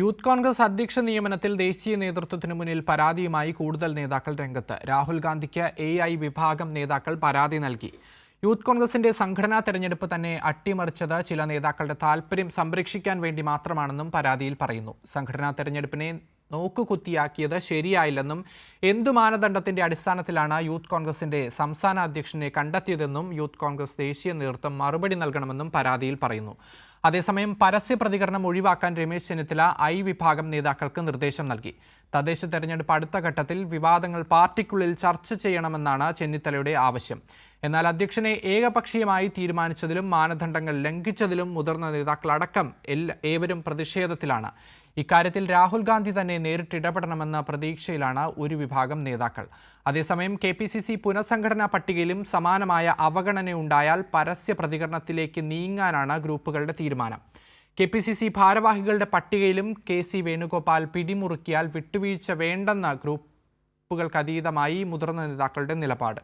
Youth Congress അധ്യക്ഷ നിയമനത്തിൽ ദേശീയ നേതൃത്വത്തിന് മുന്നിൽ പരാതിയുമായി കൂടുതൽ നേതാക്കൾ രംഗത്ത്. രാഹുൽ ഗാന്ധിക്ക് എ വിഭാഗം നേതാക്കൾ പരാതി നൽകി. യൂത്ത് കോൺഗ്രസിന്റെ സംഘടനാ തെരഞ്ഞെടുപ്പ് തന്നെ അട്ടിമറിച്ചത് ചില നേതാക്കളുടെ താൽപര്യം സംരക്ഷിക്കാൻ വേണ്ടി മാത്രമാണെന്നും പരാതിയിൽ പറയുന്നു. സംഘടനാ തെരഞ്ഞെടുപ്പിനെ നോക്കുകുത്തിയാക്കിയത് ശരിയായില്ലെന്നും എന്തു മാനദണ്ഡത്തിന്റെ അടിസ്ഥാനത്തിലാണ് യൂത്ത് കോൺഗ്രസിന്റെ സംസ്ഥാന അധ്യക്ഷനെ കണ്ടെത്തിയതെന്നും യൂത്ത് കോൺഗ്രസ് ദേശീയ നേതൃത്വം മറുപടി നൽകണമെന്നും പരാതിയിൽ പറയുന്നു. അതേസമയം പരസ്യ പ്രതികരണം ഒഴിവാക്കാൻ രമേശ് ചെന്നിത്തല ഐ വിഭാഗം നേതാക്കൾക്ക് നിർദ്ദേശം നൽകി. തദ്ദേശ തെരഞ്ഞെടുപ്പ് അടുത്ത ഘട്ടത്തിൽ വിവാദങ്ങൾ പാർട്ടിക്കുള്ളിൽ ചർച്ച ചെയ്യണമെന്നാണ് ചെന്നിത്തലയുടെ ആവശ്യം. എന്നാൽ അധ്യക്ഷനെ ഏകപക്ഷീയമായി തീരുമാനിച്ചതിലും മാനദണ്ഡങ്ങൾ ലംഘിച്ചതിലും മുതിർന്ന നേതാക്കളടക്കം എല്ലാ ഏവരും പ്രതിഷേധത്തിലാണ്. ഇക്കാര്യത്തിൽ രാഹുൽ ഗാന്ധി തന്നെ നേരിട്ട് ഇടപെടണമെന്ന പ്രതീക്ഷയിലാണ് ഒരു വിഭാഗം നേതാക്കൾ. അതേസമയം കെ പി സി സി പുനഃസംഘടനാ പട്ടികയിലും സമാനമായ അവഗണനയുണ്ടായാൽ പരസ്യ പ്രതികരണത്തിലേക്ക് നീങ്ങാനാണ് ഗ്രൂപ്പുകളുടെ തീരുമാനം. കെ പി സി സി ഭാരവാഹികളുടെ പട്ടികയിലും കെ സി വേണുഗോപാൽ പിടിമുറുക്കിയാൽ വിട്ടുവീഴ്ച വേണ്ടെന്ന ഗ്രൂപ്പുകൾക്കതീതമായി മുതിർന്ന നേതാക്കളുടെ നിലപാട്.